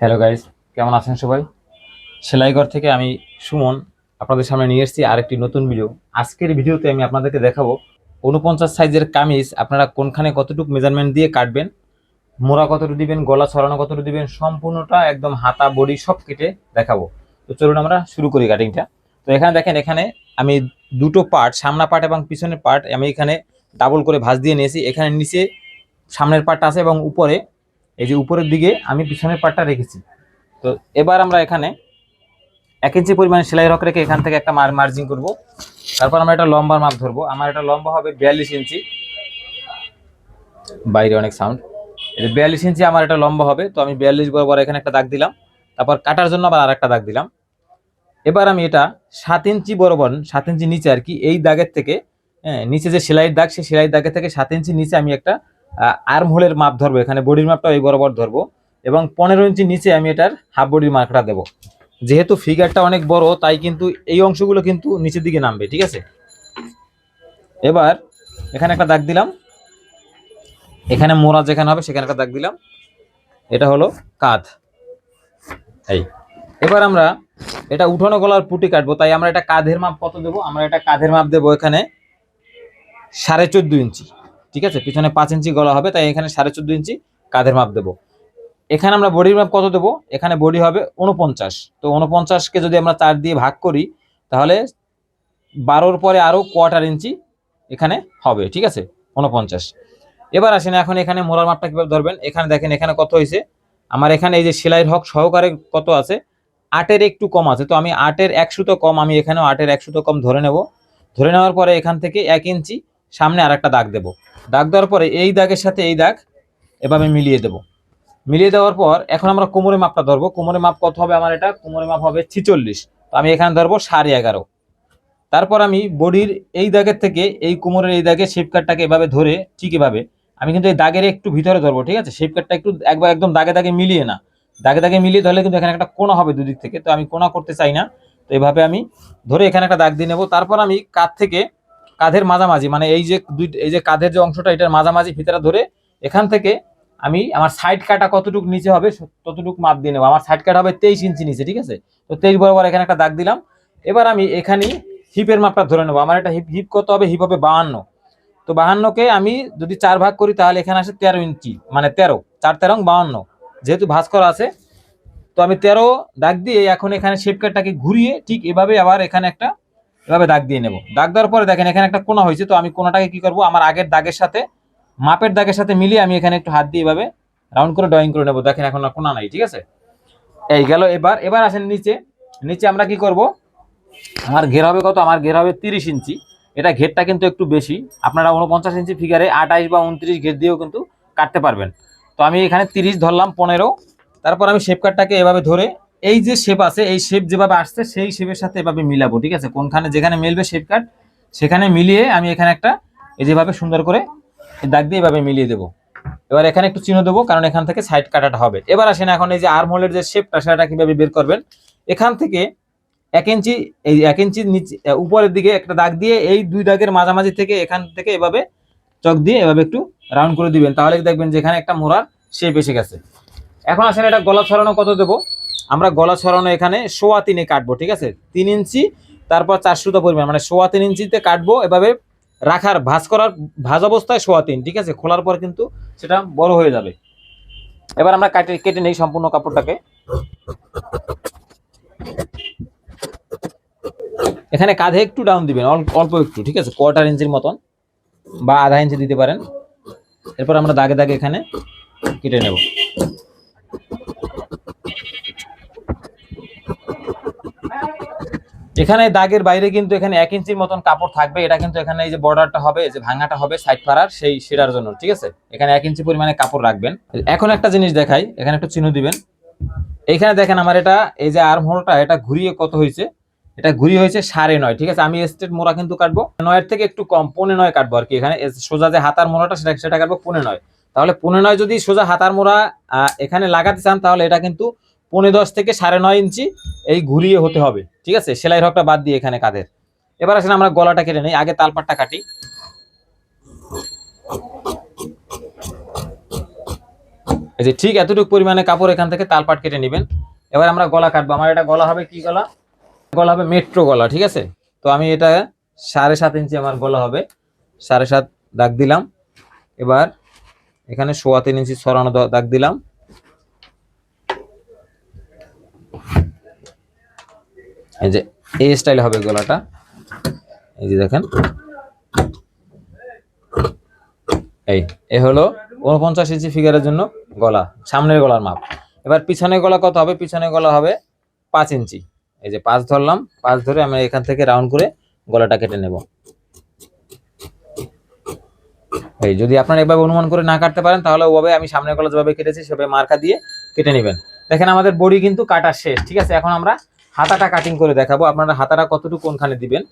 Hello guys কেমন আছেন সবাই? সেলাইঘর থেকে আমি সুমন আপনাদের সামনে নিয়ে এসেছি আরেকটি নতুন ভিডিও আজকের ভিডিওতে আমি আপনাদেরকে দেখাবো উনপঞ্চাশ সাইজের কামিজ আপনারা কোনখানে কতটুকু মেজারমেন্ট দিয়ে কাটবেন, মোড়া কতটুকু দিবেন, গলা ছড়ানো কতটুকু দিবেন, সম্পূর্ণটা একদম হাতা বডি সব কেটে দেখাবো। তো চলুন আমরা শুরু করি কাটিংটা তো এখানে দেখেন, এখানে আমি দুটো পার্ট সামনা পার্ট এবং পিছনের পার্ট আমি এখানে ডাবল করে ভাঁজ দিয়ে নিয়েছি। এখানে নিচে সামনের পার্টটা আছে এবং উপরে এই যে উপরের দিকে আমি পিছনের পার্টটা রেখেছি। তো এবার আমরা এখানে এক ইঞ্চি পরিমাণে সেলাই রক রেখে এখান থেকে একটা মার মার্জিং করব। তারপর আমরা একটা লম্বার মাপ ধরবো। আমার এটা লম্বা হবে বিয়াল্লিশ ইঞ্চি। বাইরে অনেক সাউন্ড এটা বিয়াল্লিশ ইঞ্চি, আমার এটা লম্বা হবে। তো আমি বিয়াল্লিশ বরাবর এখানে একটা দাগ দিলাম। তারপর কাটার জন্য আবার আরেকটা দাগ দিলাম। এবার আমি এটা সাত ইঞ্চি বরাবর, সাত ইঞ্চি নিচে আর কি, এই দাগের থেকে হ্যাঁ নিচে যে সেলাইয়ের দাগ, সেই সেলাইয়ের দাগের থেকে সাত ইঞ্চি নিচে আমি একটা আর্ম হোলের মাপ ধরবো, এখানে বডির মাপটা এই বরাবর ধরবো, এবং পনেরো ইঞ্চি নিচে আমি এটার হাফ বডির মার্কটা দেবো। যেহেতু ফিগারটা অনেক বড়, তাই কিন্তু এই অংশগুলো কিন্তু নিচের দিকে নামবে, ঠিক আছে? এবার এখানে একটা দাগ দিলাম। এখানে মোড়া যেখানে হবে, সেখানে একটা দাগ দিলাম। এটা হলো কাঁধ। এই। এবার আমরা এটা উঠানো গলার পুটি কাটবো, তাই আমরা এটা কাঁধের মাপ কত দেবো? আমরা এটা কাঁধের মাপ দেবো এখানে সাড়ে চোদ্দ ইঞ্চি। ঠিক আছে? পিছনে পাঁচ ইঞ্চি গলা হবে, তাই এখানে সাড়ে চোদ্দ ইঞ্চি কাঁধের মাপ দেবো। এখানে আমরা বডির মাপ কত দেবো? এখানে বডি হবে উনপঞ্চাশ তো উনপঞ্চাশকে যদি আমরা চার দিয়ে ভাগ করি, তাহলে বারোর পরে আরও কোয়ার্টার ইঞ্চি এখানে হবে, ঠিক আছে? উনপঞ্চাশ এবার আসেন এখন এখানে মোড়ার মাপটা কীভাবে ধরবেন? এখানে দেখেন এখানে কত হয়েছে? আমার এখানে এই যে সেলাইয়ের হক সহকারে কত আছে? আটের একটু কম আছে, তো আমি আটের একশো তো কম, আমি এখানেও আটের একশো তো কম ধরে নেব। ধরে নেওয়ার পরে এখান থেকে এক ইঞ্চি সামনে আর একটা দাগ দেবো। দাগ দেওয়ার পরে এই দাগের সাথে এই দাগ এভাবে মিলিয়ে দেবো। মিলিয়ে দেওয়ার পর এখন আমরা কোমরের মাপটা ধরবো। কোমরের মাপ কত হবে আমার এটা? কোমরের মাপ হবে ছিচল্লিশ। তো আমি এখানে ধরবো সাড়ে এগারো। তারপর আমি বডির এই দাগের থেকে এই কোমরের এই দাগে শেপ কাটটাকে এভাবে ধরে ঠিক এভাবে আমি কিন্তু এই দাগের একটু ভিতরে ধরবো, ঠিক আছে? শেপ কাটটা একটু একবার একদম দাগে দাগে মিলিয়ে না। দাগে দাগে মিলিয়ে ধরলে কিন্তু এখানে একটা কোনা হবে দুদিক থেকে। তো আমি কোনা করতে চাই না। তো এভাবে আমি ধরে এখানে একটা দাগ দিয়ে নেব। তারপর আমি কাঁধ থেকে কাঁধের মাঝামাঝি মানে এই যে দুই, এই যে কাঁধের যে অংশটা, এটার মাঝামাঝি ভিতরে ধরে এখান থেকে আমি আমার সাইড কাটা কতটুকু নিচে হবে ততটুকু মাপ দিয়ে নেব। আমার সাইড কাটা হবে তেইশ ইঞ্চি নিচে, ঠিক আছে? তো তেইশ বরাবর এখানে একটা দাগ দিলাম। এবার আমি এখানেই হিপের মাপটা ধরে নেব। আমার একটা হিপ হিপ কত হবে? হিপ হবে বাহান্ন। তো বাহান্নকে আমি যদি চার ভাগ করি, তাহলে এখানে আসে তেরো ইঞ্চি মানে তেরো, চার তেরো বাহান্ন। যেহেতু ভাঁজ করা আছে, তো আমি তেরো দাগ দিয়ে এখন এখানে শেপ কাটটাকে ঘুরিয়ে ঠিক এভাবে আবার এখানে একটা এভাবে দাগ দিয়ে নেব। দাগ দেওয়ার পরে দেখেন, এখানে একটা কোনা হয়েছে, তো আমি কোনাটাকে কি করব? আমার আগের দাগের সাথে, মাপের দাগের সাথে মিলিয়ে আমি এখানে একটু হাত দিয়ে এভাবে রাউন্ড করে ড্রয়িং করে নেব। দেখেন, এখন কোনা নাই, ঠিক আছে? এই গেল এবার এবার আসেন নিচে। নিচে আমরা কি করব? আমার ঘের হবে কত? আমার ঘের হবে তিরিশ ইঞ্চি। এটা ঘেরটা কিন্তু একটু বেশি। আপনারা উনপঞ্চাশ ইঞ্চি ফিগারে আঠাইশ বা উনত্রিশ ঘের দিয়েও কিন্তু কাটতে পারবেন। তো আমি এখানে তিরিশ ধরলাম, পনেরো। তারপর আমি শেপ কাটটাকে এভাবে ধরে এই যে শেপ আছে, এই শেপ যেভাবে আসছে, সেই শেপের সাথে এভাবে মিলাবো, ঠিক আছে? কোনখানে যেখানে মিলবে শেপ কাট সেখানে মিলিয়ে আমি এখানে একটা এই যেভাবে সুন্দর করে দাগ দিয়ে এভাবে মিলিয়ে দেবো। এবার এখানে একটু চিহ্ন দেবো, কারণ এখান থেকে সাইড কাটাটা হবে। এবার আসেন এখন এই যে আর্মহোলের যে শেপটা সেটা কীভাবে বের করবেন? এখান থেকে এক ইঞ্চি এই এক ইঞ্চি নিচে উপরের দিকে একটা দাগ দিয়ে এই দুই দাগের মাঝামাঝি থেকে এখান থেকে এভাবে চক দিয়ে এভাবে একটু রাউন্ড করে দিবেন। তাহলে দেখবেন যে এখানে একটা মোড়ার শেপ এসে গেছে। এখন আসেন এটা গলা ছড়ানো কত দেবো? আমরা গলা ছড়ানো এখানে সোয়া তিনে কাটবো, ঠিক আছে? তিন ইঞ্চি, তারপর চারশোটা পরিমাণ মানে সোয়া তিন ইঞ্চিতে কাটবো, এভাবে রাখার ভাঁজ করার, ভাজ অবস্থায় সোয়া তিন, ঠিক আছে? খোলার পর কিন্তু সেটা বড় হয়ে যাবে। এবার আমরা কাটে, কেটে নেই সম্পূর্ণ কাপড়টাকে। এখানে কাঁধে একটু ডাউন দিবেন অল্প একটু, ঠিক আছে? কোয়ার্টার ইঞ্চির মতন বা আধা ইঞ্চি দিতে পারেন। এরপর আমরা দাগে দাগে এখানে কেটে নেব। এখানে দাগের বাইরে কিন্তু এখানে এক ইঞ্চির মতন কাপড় থাকবে। এটা কিন্তু এখানে এই যে বর্ডারটা হবে যে ভাঙাটা হবে সাইড পাড়ার সেই সেটার জন্য, ঠিক আছে? এখানে এক ইঞ্চি পরিমাণে কাপড় রাখবেন। এখন একটা জিনিস দেখাই, এখানে একটু চিহ্ন দিবেন। এখানে দেখেন আমার এটা, এই যে আর্ম হোলটা এটা ঘুরিয়ে কত হয়েছে? এটা ঘুরিয়ে হয়েছে সাড়ে নয়, ঠিক আছে? আমি স্টেট মোড়া কিন্তু কাটবো। নয়ের থেকে একটু কম, পনে নয় কাটবো আর কি। এখানে সোজা যে হাতার মোড়াটা, সেটা সেটা কাটবো পনে নয়। তাহলে পনে নয় যদি সোজা হাতার মোড়া এখানে লাগাতে চান, তাহলে এটা কিন্তু পনে দশ থেকে সাড়ে নয় ইঞ্চি এই ঘুরিয়ে হতে হবে। ঠিক আছে? সেলাই রকটা বাদ দিয়ে এখানে কাঁধের এবার আসেন আমরা গলাটা কেটে নিই, আগে তালপাটটা কাটি। এই যে ঠিক এতটুকু পরিমাণে কাপড় এখান থেকে তালপাট কেটে নেবেন। এবার আমরা গলা কাটবো। আমার এটা গলা হবে কি গলা? গলা হবে মেট্রো গলা, ঠিক আছে? তো আমি এটা সাড়ে সাত ইঞ্চি আমার গলা হবে। সাড়ে সাত দাগ দিলাম। এবার এখানে সোয়া তিন ইঞ্চি সরানো দাগ দিলাম। এই যে এই স্টাইল হবে গলাটা। এই যে দেখেন। এই, এ হলো উনপঞ্চাশ ইঞ্চি ফিগারের জন্য গলা, সামনের গলার মাপ। এবার পিছনের গলা কত হবে? পিছনের গলা হবে পাঁচ ইঞ্চি। এই যে পাঁচ ধরলাম, পাঁচ ধরে আমি এখান থেকে রাউন্ড করে গলাটা কেটে নেব। এই, যদি আপনারা এভাবে অনুমান করে না কাটতে পারেন, তাহলে ওভাবে আমি সামনের গলা যেভাবে কেটেছি, সেভাবে মার্কা দিয়ে কেটে নেবেন। দেখেন আমাদের বডি কিন্তু কাটা শেষ, ঠিক আছে? এখন আমরা হাতাটা কাটিং করে দেখাবো। আপনারা হাতাটা কতটুকু কোনখানে দিবেন?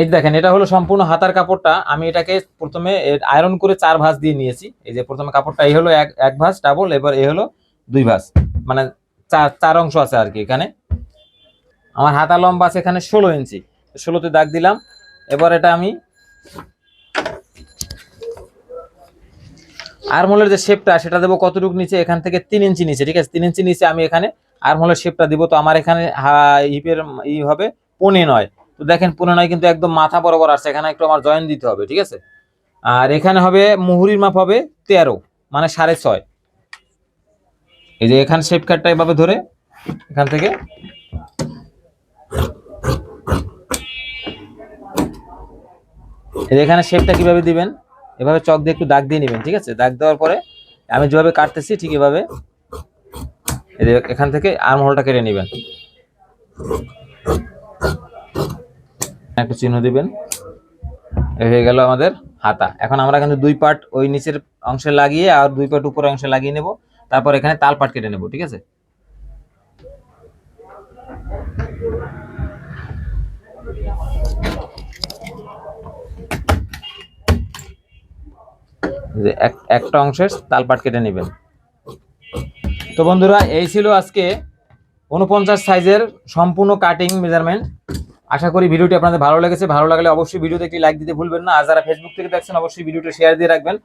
এই দেখেন, এটা হলো সম্পূর্ণ হাতার কাপড়টা। আমি এটাকে প্রথমে আয়রন করে চার ভাঁজ দিয়ে নিয়েছি। এই যে প্রথমে কাপড়টা, এই হলো এক এক ভাঁজ ডাবল এবার এই হলো দুই ভাঁজ। মানে চার চার অংশ আছে আর কি এখানে। আমার হাতা লম্বা আছে এখানে ষোলো ইঞ্চি। ষোলোতে দাগ দিলাম। এবার এটা আমি আরমোলের যে শেপটা সেটা দেবো কতটুকু নিচে? এখান থেকে তিন ইঞ্চি নিচে, ঠিক আছে? তিন ইঞ্চি নিচে আমি এখানে আরমোলের শেপটা দিব, তো আমার এখানে হিপের ই হবে পনে নয়। তো দেখেন পনে নয় কিন্তু একদম মাথা বরাবর আসছে, এখানে একটু আমার জয়েন দিতে হবে, ঠিক আছে? আর এখানে হবে, মুহুরির মাপ হবে তেরো মানে সাড়ে ছয়। এই যে এখানে শেপ কাটটা এভাবে ধরে, এখান থেকে। এখানে শেপটা কীভাবে দিবেন? এভাবে চক দিয়ে একটু দাগ দিয়ে নেবেন, ঠিক আছে? দাগ দেওয়ার পরে আমি যেভাবে কাটতেছি, ঠিক এভাবে। এখান থেকে আর্ম হোলটা কেটে নেবেন। একটু চিহ্ন দিবেন। হয়ে গেল আমাদের হাতা। এখন আমরা কিন্তু দুই পার্ট ওই নিচের অংশে লাগিয়ে আর দুই পার্ট উপরের অংশে লাগিয়ে নেব। তারপর এখানে তাল পাট কেটে নেব, ঠিক আছে? একটা অংশের তাল পাট কেটে নেবেন। তো বন্ধুরা, এই ছিল আজকে উনপঞ্চাশ সাইজের সম্পূর্ণ কাটিং মেজারমেন্ট আশা করি ভিডিওটি আপনাদের ভালো লেগেছে। ভালো লাগলে অবশ্যই ভিডিওতে একটি লাইক দিতে ভুলবেন না। আর যারা ফেসবুক থেকে দেখছেন, অবশ্যই ভিডিওটি শেয়ার দিয়ে রাখবেন।